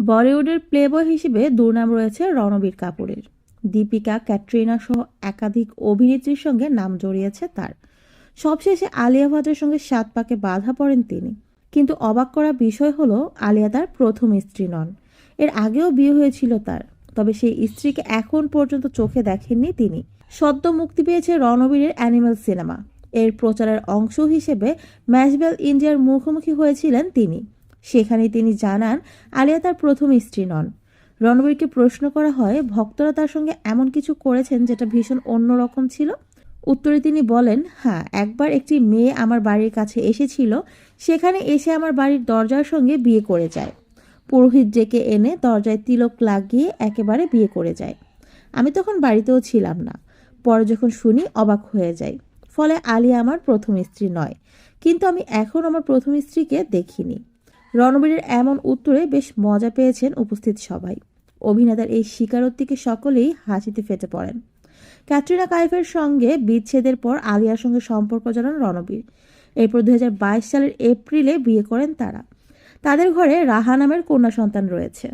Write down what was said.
বলিউডের প্লেবয় হিসেবে দুর্নাম রয়েছে রণবীর কাপুরের। দীপিকা, ক্যাটরিনা সহ একাধিক অভিনেত্রীর সঙ্গে নাম জড়িয়েছে তার। সবশেষে আলিয়া ভাটের সঙ্গে সাত পাকে বাধা পড়েন তিনি। কিন্তু অবাক করা বিষয় হলো, আলিয়া তার প্রথম স্ত্রী নন। এর আগেও বিয়ে হয়েছিল তার, তবে সেই স্ত্রীকে এখন পর্যন্ত চোখে দেখেননি তিনি। সদ্য মুক্তি পেয়েছে রণবীরের অ্যানিমাল সিনেমা। এর প্রচারের অংশ হিসেবে ম্যাচবেল ইন্ডিয়ার মুখোমুখি হয়েছিলেন তিনি। সেখানে তিনি জানান, আলিয়া তার প্রথম স্ত্রী নন। রণবীরকে প্রশ্ন করা হয়, ভক্তরা তার সঙ্গে এমন কিছু করেছেন যেটা ভীষণ অন্যরকম ছিল? উত্তরে তিনি বলেন হ্যাঁ একবার একটি মেয়ে আমার বাড়ির কাছে এসেছিল, সেখানে এসে আমার বাড়ির দরজার সঙ্গে বিয়ে করে যায়। পুরোহিত ডেকে এনে দরজায় তিলক লাগিয়ে একেবারে বিয়ে করে যায়। আমি তখন বাড়িতেও ছিলাম না। পরে যখন শুনি, অবাক হয়ে যাই। ফলে আলিয়া আমার প্রথম স্ত্রী নয়। কিন্তু আমি এখন আমার প্রথম স্ত্রীকে দেখিনি। রণবীরের এমন উত্তরে বেশ মজা পেয়েছেন উপস্থিত সবাই। অভিনেতার এই স্বীকারোক্তিকে সকলেই হাসিতে ফেটে পড়েন। ক্যাটরিনা কাইফের সঙ্গে বিচ্ছেদের পর আলিয়ার সঙ্গে সম্পর্ক জানান রণবীর। এরপর দুই হাজার বাইশ সালের এপ্রিলে বিয়ে করেন তারা। তাদের ঘরে রাহা নামের কন্যা সন্তান রয়েছে।